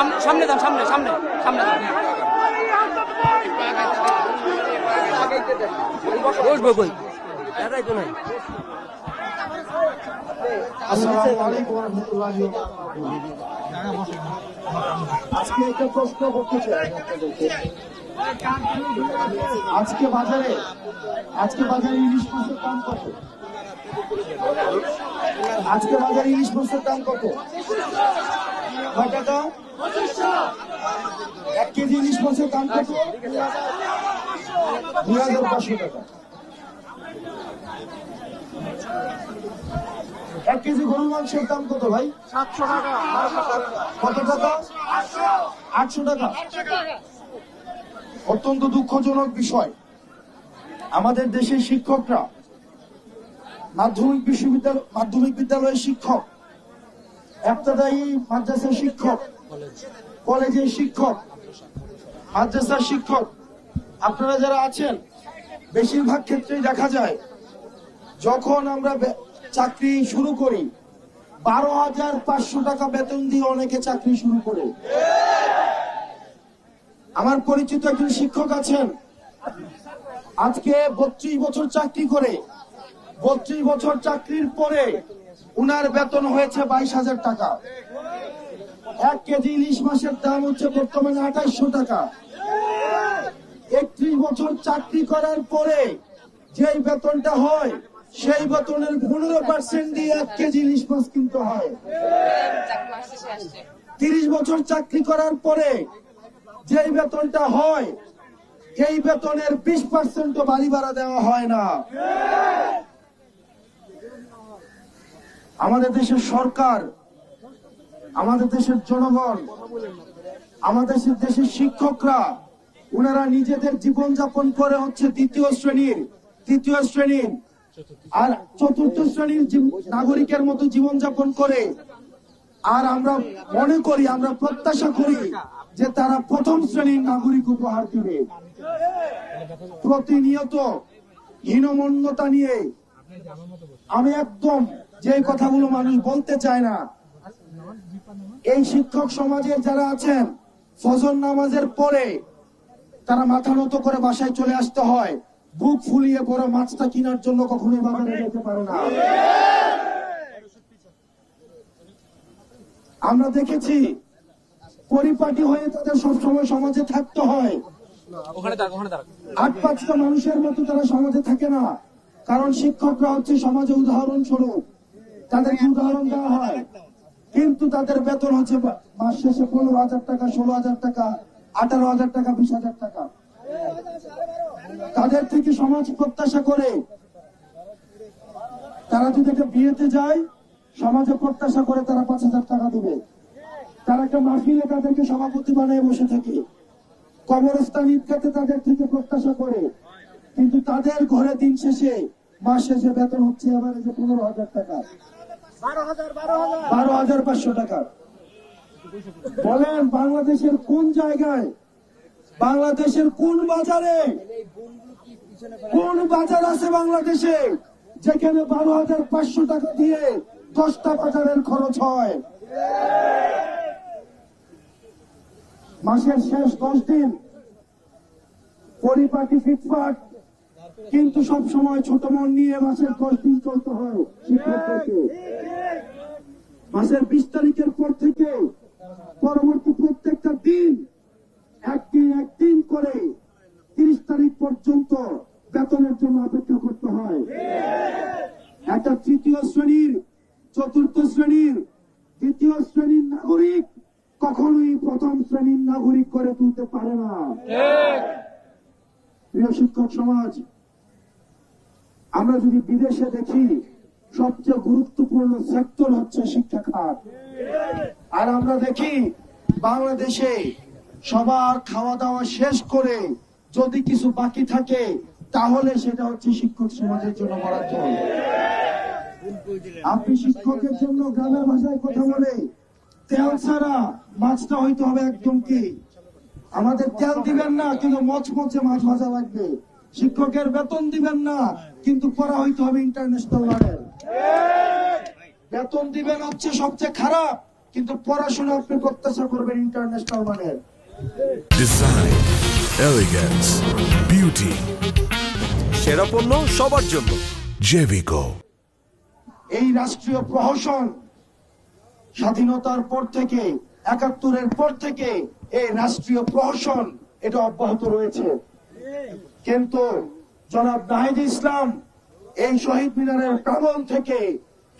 সামনে সামনে দাম সামনে সামনে সামনে দাম। বসবো কই তো নাই। আজকে একটা প্রশ্ন করতে চাই। আজকে বাজারে আজকে বাজারে ইলিশ মাছের দাম কত? আজকে বাজারে ইলিশ মাছের দাম কত? কয় টাকা এক কেজি ইলিশ মাছের দাম কত? দুই হাজার পাঁচশো টাকা। এক কেজি গরুর মাংসের দাম কত ভাই? সাতশো টাকা। কত টাকা? আটশো টাকা। অত্যন্ত দুঃখজনক বিষয়। আমাদের দেশের শিক্ষকরা মাধ্যমিক বিশ্ববিদ্যালয় মাধ্যমিক বিদ্যালয়ের শিক্ষক একটাদায়ী মাদ্রাসার শিক্ষক, কলেজের শিক্ষক, মাদ্রাসার শিক্ষক, আপনারা যারা আছেন, বেশিরভাগ ক্ষেত্রেই দেখা যায়, যখন আমরা চাকরি শুরু করি, বারো হাজার পাঁচশো টাকা বেতন দিয়ে অনেকে চাকরি শুরু করে। আমার পরিচিত একজন শিক্ষক আছেন, আজকে বত্রিশ বছর চাকরি করে, বত্রিশ বছর চাকরির পরে উনার বেতন হয়েছে বাইশ হাজার টাকা। এক কেজি ইলিশ মাসের দাম হচ্ছে বর্তমানে আঠাইশশো টাকা। একত্রিশ বছর চাকরি করার পরে যেই বেতনটা হয়, সেই বেতনের পনেরো পার্সেন্ট দিয়ে এক কেজি ইলিশ মাছ কিনতে হয়। তিরিশ বছর চাকরি করার পরে যেই বেতনটা হয় এই বেতনের বিশ পার্সেন্ট বাড়ি ভাড়া দেওয়া হয় না। আমাদের দেশের সরকার, আমাদের দেশের জনগণ, আমাদের দেশের শিক্ষকরা ওনারা নিজেদের জীবন যাপন করে হচ্ছে দ্বিতীয় শ্রেণির তৃতীয় শ্রেণির আর চতুর্থ শ্রেণির নাগরিকের মতো জীবন যাপন করে। আর আমরা মনে করি, আমরা প্রত্যাশা করি যে তারা প্রথম শ্রেণির নাগরিক উপহার দিবে। প্রতিনিয়ত হীনমন্যতা নিয়ে আমি একদম যে কথাগুলো মানুষ বলতে চায় না এই শিক্ষক সমাজের যারা আছেন ফজর নামাজের পরে তারা মাথা নত করে বাসায় চলে আসতে হয়। বুক ফুলিয়ে বড় মাছটা কেনার জন্য কখনোই বাজারে যেতে পারে না। আমরা দেখেছি পরিপাটি হয়ে তাদের সবসময় সমাজে থাকতে হয়। আট পাঁচটা মানুষের মতো তারা সমাজে থাকে না। কারণ শিক্ষকরা হচ্ছে সমাজে উদাহরণ স্বরূপ তাদেরকে উদাহরণ দেওয়া হয়? কিন্তু তাদের বেতন হচ্ছে মাস শেষে পনেরো হাজার টাকা, ষোলো হাজার টাকা, আঠারো হাজার টাকা, বিশ হাজার টাকা। তাদের থেকে সমাজ প্রত্যাশা করে। তারা যদি একটা বিয়েতে যায়, সমাজে প্রত্যাশা করে তারা পাঁচ হাজার টাকা দিবে। তারা একটা মাহফিলে তাদেরকে সভাপতি বানিয়ে বসে থাকে। কবরস্থান ঈদগাতে তাদের থেকে প্রত্যাশা করে। কিন্তু তাদের ঘরে দিন শেষে মাস শেষে বেতন হচ্ছে আবার এই যে পনেরো হাজার টাকা। বারো হাজার পাঁচশো টাকা। বলেন বাংলাদেশের কোন জায়গায় বাংলাদেশের কোন বাজারে কোন বাজার আছে বাংলাদেশে যেখানে বারো হাজার পাঁচশো টাকা দিয়ে দশটা বাজারের খরচ হয়? মাসের শেষ দশ দিন পরিপাটি ফিটফাট কিন্তু সব সময় ছোট মন নিয়ে মাসের দশ দিন চলতে হয় শিক্ষকদেরকে মাসের বিশ তারিখের পর থেকে পরবর্তী প্রত্যেকটা দিন একদিন একদিন করে তিরিশ তারিখ পর্যন্ত বেতনের জন্য অপেক্ষা করতে হয়। একটা তৃতীয় শ্রেণির চতুর্থ শ্রেণির দ্বিতীয় শ্রেণির নাগরিক কখনোই প্রথম শ্রেণির নাগরিক করে তুলতে পারে না। প্রিয় শিক্ষক সমাজ আমরা যদি বিদেশে দেখি, সবচেয়ে গুরুত্বপূর্ণ সেক্টর হচ্ছে শিক্ষা খাত আর আমরা দেখি, বাংলাদেশে সবার খাওয়া দাওয়া শেষ করে যদি কিছু বাকি থাকে, তাহলে সেটা হচ্ছে শিক্ষক সমাজের জন্য বরাদ্দ আপনি শিক্ষকের জন্য গ্রামের ভাষায় কথা বলে তেল ছাড়া মাছটা হইতে হবে একদম কি? আমাদের তেল দিবেন না, কিন্তু মচমচে মাছ ভাজা লাগবে। শিক্ষকের বেতন দিবেন না কিন্তু পড়া হইতে হবে ইন্টারন্যাশনাল লেভেল বেতন দিবেন হচ্ছে সবচেয়ে খারাপ কিন্তু পড়াশোনা আপনি প্রত্যাশা করবেন ইন্টারন্যাশনাল মানের। Design, elegance, beauty, সেরা পণ্য সবার জন্য। Jevico. এই রাষ্ট্রীয় প্রহসন স্বাধীনতার পর থেকে একাত্তরের পর থেকে এই রাষ্ট্রীয় প্রহসন এটা অব্যাহত রয়েছে। কিন্তু জনাব নাহিদ ইসলাম এই শহীদ মিনারের প্রাঙ্গণ থেকে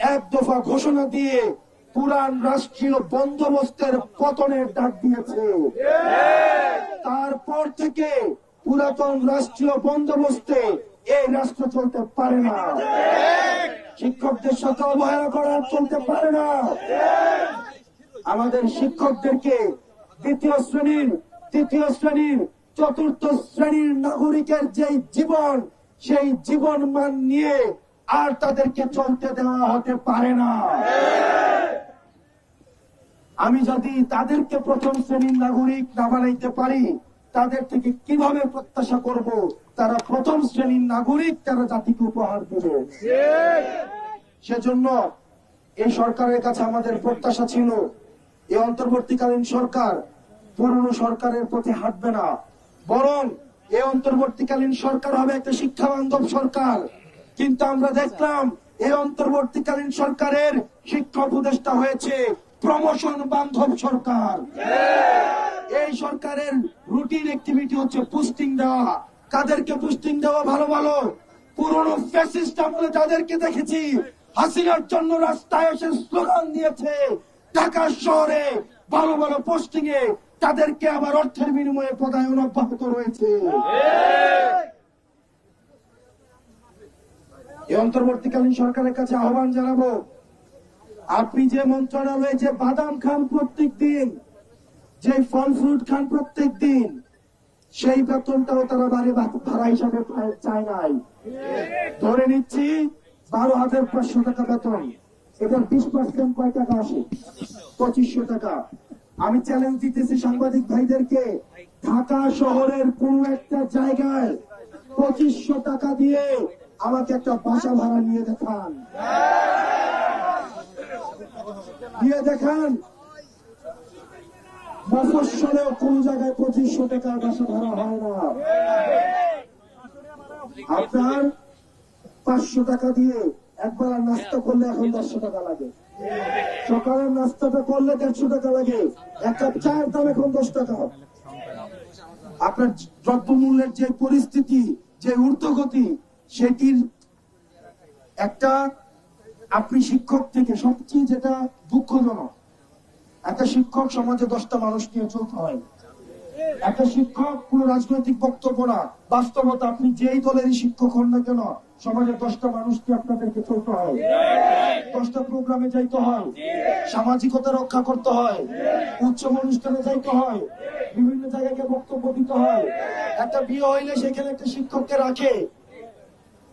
এক দফা ঘোষণা দিয়ে পুরান রাষ্ট্রীয় বন্দোবস্তের পতনের ডাক দিয়েছে। তারপর থেকে পুরাতন রাষ্ট্রীয় বন্দোবস্তে এই রাষ্ট্র চলতে পারে না। শিক্ষকদের সাথে অবহেলা করা চলতে পারে না। আমাদের শিক্ষকদেরকে দ্বিতীয় শ্রেণির, তৃতীয় শ্রেণির চতুর্থ শ্রেণির নাগরিকের যে জীবন, সেই জীবন মান নিয়ে আর তাদেরকে চলতে দেওয়া হতে পারে না। আমি যদি তাদেরকে প্রথম শ্রেণির নাগরিক না বানাইতে পারি, তাদের থেকে কীভাবে প্রত্যাশা করব? তারা প্রথম শ্রেণির নাগরিক, তারা জাতিকে উপহার দেবে। সেজন্য এই সরকারের কাছে আমাদের প্রত্যাশা ছিল, এই অন্তর্বর্তীকালীন সরকার পুরনো সরকারের প্রতি হাঁটবে না। বরং এই অন্তর্বর্তীকালীন সরকার হবে একটা শিক্ষা বান্ধব সরকার। কিন্তু আমরা দেখলাম এই অন্তর্বর্তীকালীন সরকারের শিক্ষা উপদেষ্টা হয়েছে প্রমোশন বান্ধব সরকার। এই সরকারের রুটিন অ্যাক্টিভিটি হচ্ছে পোস্টিং দেওয়া। কাদেরকে পোস্টিং দেওয়া ভালো ভালো? পুরনো ফ্যাসিস্ট আমলে যাদেরকে দেখেছি, হাসিনার জন্য রাস্তায় এসে স্লোগান দিয়েছে, ঢাকা শহরে ভালো ভালো পোস্টিং এ তাদেরকে আবার অর্থের বিনিময়ে পদায়ন অব্যাহত রয়েছে। এই অন্তর্বর্তীকালীন সরকারের কাছে আহ্বান জানাব, আপনি যে মন্ত্রণালয়ে যে বাদাম খান প্রত্যেক দিন, যে ফল ফ্রুট খান প্রত্যেক দিন, সেই বেতনটাও তারা বাড়ি ভাড়া হিসাবে চায় নাই। ধরে নিচ্ছি, বারো হাজার পাঁচশো টাকা বেতন এটার বিশ পার্সেন্ট কয় টাকা আসে? পঁচিশশো টাকা। আমি চ্যালেঞ্জ দিতেছি সাংবাদিক ভাইদেরকে, ঢাকা শহরের কোন একটা জায়গায় পঁচিশশো টাকা দিয়ে আমাকে একটা বাসা ভাড়া নিয়ে দেখান। দিয়ে দেখান। মফস্বলেও কোন জায়গায় পঁচিশশো টাকার বাসা ভাড়া হয় না। আপনার পাঁচশো টাকা দিয়ে একবার নাস্তা করলে এখন দেড়শো টাকা লাগে। সকালের নাস্তাটা করলে দেড়শো টাকা লাগে। এক কাপ চায়ের দাম এখন দশ টাকা। আপনার দ্রব্যমূল্যের যে পরিস্থিতি যে ঊর্ধ্বগতি সেটির একটা আপনি শিক্ষক থেকে সবচেয়ে যেটা দুঃখজনক একটা শিক্ষক সমাজে দশটা মানুষ নিয়ে চলতে হয়। একটা শিক্ষক, কোন রাজনৈতিক বক্তব্য না। বাস্তবতা আপনি যেই দলেরই শিক্ষক হন না কেন সমাজে দশটা মানুষকে আপনাদেরকে চলতে হয়। দশটা প্রোগ্রামে যাইতে হয়। সামাজিকতা রক্ষা করতে হয়। উৎসব অনুষ্ঠানে যাইতে হয়। বিভিন্ন জায়গাকে বক্তব্য দিতে হয়। একটা বিয়ে হইলে সেখানে একটা শিক্ষককে রাখে।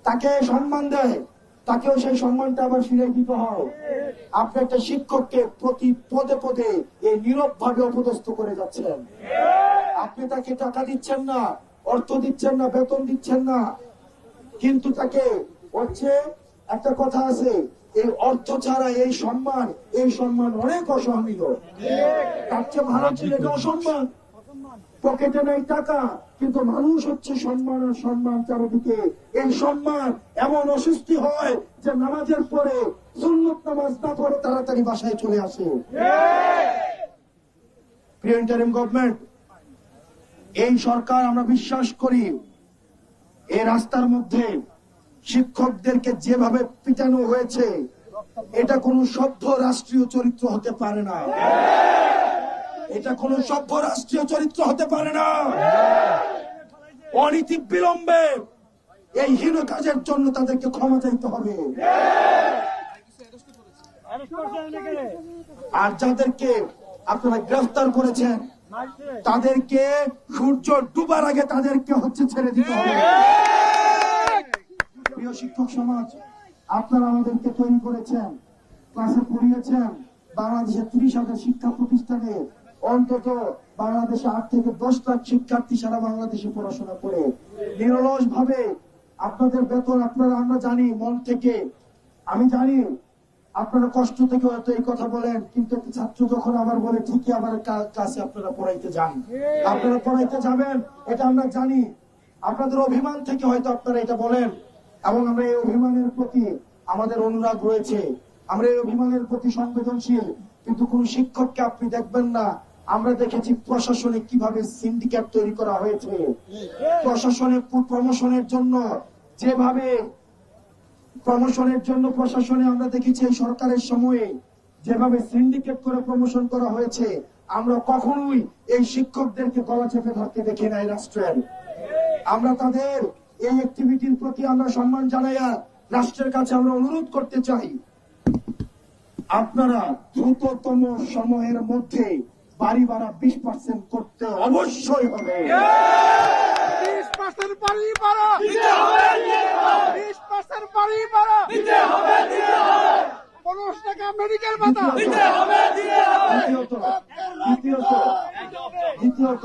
তাকে সম্মান দেয়। তাকেও সেই সম্মানটা আবার ফিরে দিতে হয়। আপনি একটা শিক্ষককে প্রতি পদে পদে এই নীরব ভাবে অপদস্থ করে যাচ্ছেন। আপনি তাকে টাকা দিচ্ছেন না অর্থ দিচ্ছেন না বেতন দিচ্ছেন না। কিন্তু তাকে হচ্ছে একটা কথা আছে এই অর্থ ছাড়া এই সম্মান এই সম্মান অনেক অসহনীয় তার চেয়ে ভালো ছিল এটা অসম্মান। পকেটে নেই টাকা, কিন্তু মানুষ হচ্ছে সম্মান আর সম্মান চারিদিকে। এই সম্মান এমন অসুস্থি হয় যে নামাজের পরে, সুন্নত নামাজ না পড়ে তাড়াতাড়ি বাসায় চলে আসে। গভর্নমেন্ট এই সরকার আমরা বিশ্বাস করি, এই রাস্তার মধ্যে শিক্ষকদেরকে যেভাবে পিটানো হয়েছে, এটা কোনো সভ্য রাষ্ট্রীয় চরিত্র হতে পারে না। এটা কোন সভ্য রাষ্ট্রীয় চরিত্র হতে পারে না। অনীতি বিলম্বে এই হীন কাজের জন্য তাদেরকে ক্ষমা চাইতে হবে। আর যাদেরকে আপনারা গ্রেফতার করেছেন তাদেরকে সূর্য ডুবার আগে তাদেরকে হচ্ছে ছেড়ে দিতে হবে। প্রিয় শিক্ষক সমাজ আপনারা আমাদেরকে তৈরি করেছেন ক্লাসে পড়িয়েছেন বাংলাদেশের ত্রিশ হাজার শিক্ষা প্রতিষ্ঠানে অন্তত বাংলাদেশে আট থেকে দশ লাখ শিক্ষার্থী সারা বাংলাদেশে পড়াশোনা করে। নিরলস ভাবে আপনাদের বেতন আপনারা, আমরা জানি মন থেকে। আমি জানি আপনারা কষ্ট থেকে হয়তো এই কথা বলেন, কিন্তু ছাত্র যখন আবার বলে, ঠিকই আবার কা- কাছে আপনারা পড়াইতে যান। আপনারা পড়াইতে যাবেন, এটা আমরা জানি। আপনাদের অভিমান থেকে হয়তো আপনারা এটা বলেন, এবং আমরা এই অভিমানের প্রতি আমাদের অনুরাগ রয়েছে। আমরা এই অভিমানের প্রতি সংবেদনশীল, কিন্তু কোন শিক্ষককে আপনি দেখবেন না। আমরা দেখেছি প্রশাসনে কীভাবে সিন্ডিকেট তৈরি করা হয়েছে। প্রশাসনে প্রমোশনের জন্য যেভাবে প্রমোশনের জন্য প্রশাসনে আমরা দেখেছি এই সরকারের সময়ে যেভাবে সিন্ডিকেট করে প্রমোশন করা হয়েছে, আমরা কখনোই এই শিক্ষকদেরকে গলা চেপে ধরতে দেখি নাই রাষ্ট্রের। আমরা তাদের এই অ্যাক্টিভিটির প্রতি আমরা সম্মান জানাইয়া রাষ্ট্রের কাছে আমরা অনুরোধ করতে চাই। আপনারা দ্রুততম সময়ের মধ্যে বাড়ি ভাড়া বিশ পার্সেন্ট করতে অবশ্যই হবে। বিশ পার্সেন্ট বাড়ি বাড়া বিশ পার্সেন্ট বাড়ি বাড়া পনেরোশো টাকা মেডিকেল ভাতা। দ্বিতীয়ত দ্বিতীয়ত দ্বিতীয়ত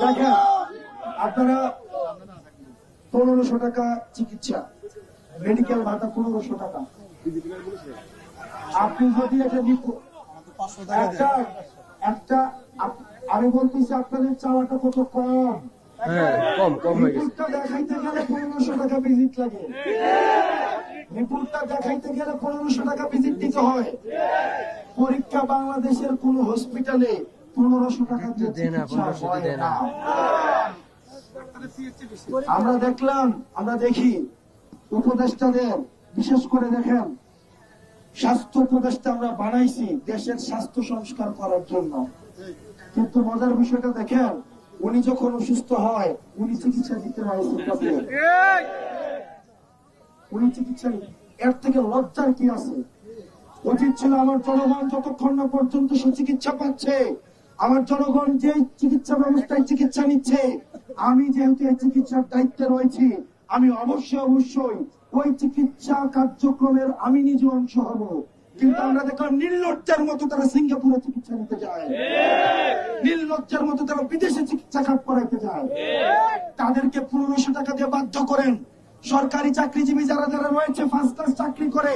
দেখেন আপনারা পনেরোশো টাকা চিকিৎসা মেডিকেল ভাতা পনেরোশো টাকা। আপনি যদি এটা একটা একটা আমি বলতেছি আপনাদের চাওয়াটা কত কম? হ্যাঁ কম কম হয়ে গেছে। দেখাইতে গেলে পনেরোশো টাকা ভিজিট লাগে। রিপোর্টটা দেখাইতে গেলে পনেরোশো টাকা ভিজিট দিতে হয়। পরীক্ষা বাংলাদেশের কোন হসপিটালে পনেরোশো টাকা আমরা দেখলাম আমরা দেখি। উপদেষ্টাদের বিশেষ করে দেখেন স্বাস্থ্য উপদেষ্টা আমরা বানাইছি দেশের স্বাস্থ্য সংস্কার করার জন্য। কিন্তু মজার বিষয়টা দেখেন, উনি যখন অসুস্থ হয়, উনি চিকিৎসা দিতে উনি চিকিৎসা, এর থেকে লজ্জার কি আছে? উচিত ছিল আমার জনগণ, যতক্ষণ না পর্যন্ত সে চিকিৎসা পাচ্ছে, আমার জনগণ যে চিকিৎসা ব্যবস্থায় চিকিৎসা নিচ্ছে, আমি যেহেতু এই চিকিৎসার দায়িত্বে রয়েছি, আমি অবশ্যই অবশ্যই ওই চিকিৎসা কার্যক্রমের আমি নিজে অংশ হব। কিন্তু আমরা দেখলাম নির্লজ্জার মতো তারা সিঙ্গাপুরে চিকিৎসা নিতে যায়। নির্লজ্জার মতো তারা বিদেশে চিকিৎসা কাজ করাইতে যায়। তাদেরকে পনেরোশো টাকা দিয়ে বাধ্য করেন। সরকারি চাকরিজীবী যারা যারা রয়েছে ফার্স্ট ক্লাস চাকরি করে,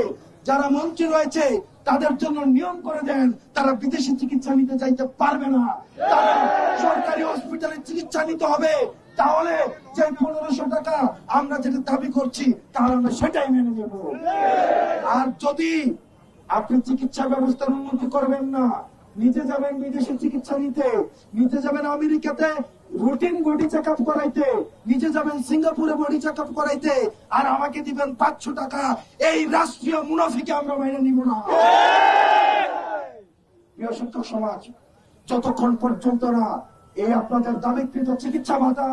যারা মন্ত্রী রয়েছে, তাদের জন্য নিয়ম করে দেন, তারা বিদেশে চিকিৎসা নিতে চাইতে পারবে না। তারা সরকারি হসপিটালে চিকিৎসা নিতে হবে। তাহলে যে পনেরোশো টাকা আমরা যেটা দাবি করছি, তাহলে আমরা সেটাই মেনে নেব। আর যদি আপনি চিকিৎসা ব্যবস্থার উন্নতি করবেন না, নিজে যাবেন বিদেশে চিকিৎসা নিতে, নিজে যাবেন আমেরিকাতে রুটিন বডি চেক আপ করাইতে, নিজে যাবেন সিঙ্গাপুরে বডি চেক আপ করাইতে, আর আমাকে দিবেন পাঁচশো টাকা, এই রাষ্ট্রীয় মুনাফিকে আমরা মেনে নিব না। প্রিয় সমাজ, যতক্ষণ পর্যন্ত না এই আপনাদের দাবিকৃত চিকিৎসা ভাতা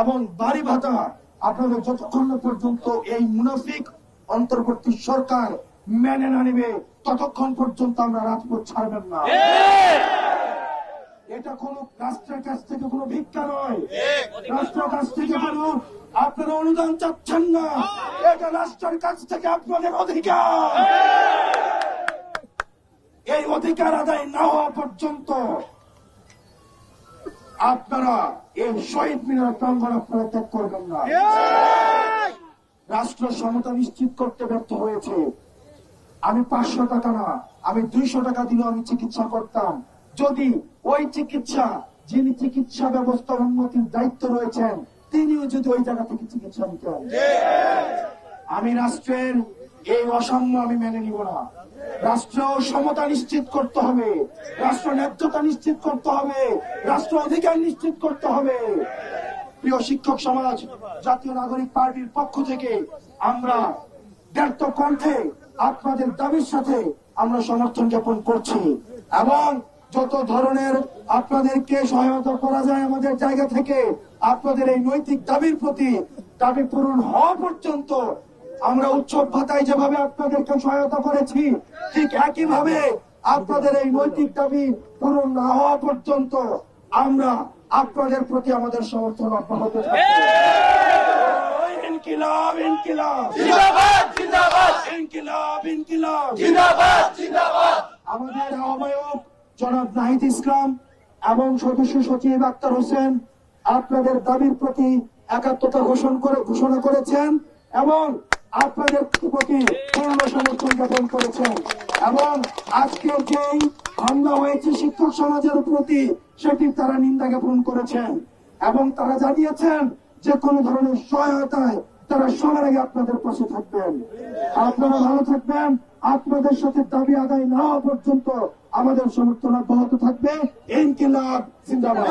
এবং বাড়ি ভাতা আপনাদের যতক্ষণ পর্যন্ত এই মুনাফিক অন্তর্বর্তী সরকার মেনে না নেবে ততক্ষণ পর্যন্ত আমরা রাজপথ ছাড়বেন না। এটা কোন রাষ্ট্রের কাছ থেকে কোনো ভিক্ষা নয়। রাষ্ট্রের কাছ থেকে কোনো আপনারা অনুদান চাচ্ছেন না। এটা রাষ্ট্রের কাছ থেকে আপনাদের অধিকার। এই অধিকার আদায় না হওয়া পর্যন্ত আপনারা এই শহীদ মিনার প্রাঙ্গণ আপনারা ত্যাগ করবেন না। রাষ্ট্র সমতা নিশ্চিত করতে ব্যর্থ হয়েছে। আমি পাঁচশো টাকা না আমি দুইশো টাকা দিলেও আমি চিকিৎসা করতাম। যদি ওই চিকিৎসা যিনি চিকিৎসা ব্যবস্থা উন্নতির দায়িত্ব রয়েছেন তিনিও যদি ওই জায়গা থেকে চিকিৎসা নিতেন আমি রাষ্ট্রের এই অসাম্য আমি মেনে নিব না। রাষ্ট্র সমতা নিশ্চিত করতে হবে। রাষ্ট্র ন্যায্যতা নিশ্চিত করতে হবে। রাষ্ট্র অধিকার নিশ্চিত করতে হবে। প্রিয় শিক্ষক সমাজ, জাতীয় নাগরিক পার্টির পক্ষ থেকে আমরা ব্যর্থ কণ্ঠে আপনাদের দাবির সাথে আমরা সমর্থন জ্ঞাপন করছি এবং যত ধরনের আপনাদেরকে সহায়তা করা যায় আমাদের জায়গা থেকে, আপনাদের এই নৈতিক দাবির প্রতি দাবি পূরণ হওয়া পর্যন্ত আমরা উৎসব ভাতায় যেভাবে আপনাদেরকে সহায়তা করেছি ঠিক একইভাবে আপনাদের এই নৈতিক দাবি পূরণ না হওয়া পর্যন্ত আমরা আপনাদের প্রতি আমাদের সমর্থন অব্যাহত ইনকিলাব ইনকিলাব। আমাদের আহ্বায়ক জনাব নাহিদ ইসলাম এবং সদস্য সচিব আক্তার হোসেন আপনাদের দাবির প্রতি একাত্মতা ঘোষণা করে ঘোষণা করেছেন এবং আপনাদের প্রতি পূর্ণ সমর্থন জ্ঞাপন করেছেন এবং আজকের যেই হামলা হয়েছে শিক্ষক সমাজের প্রতি সেটির তারা নিন্দা জ্ঞাপন করেছেন এবং তারা জানিয়েছেন যে কোনো ধরনের সহায়তায় তারা সবার আগে আপনাদের পাশে থাকবেন। আপনারা ভালো থাকবেন, আপনাদের সাথে দাবি আদায় না পর্যন্ত আমাদের সমর্থন অব্যাহত থাকবে। ইনকিলাব, জিন্দাবাদ।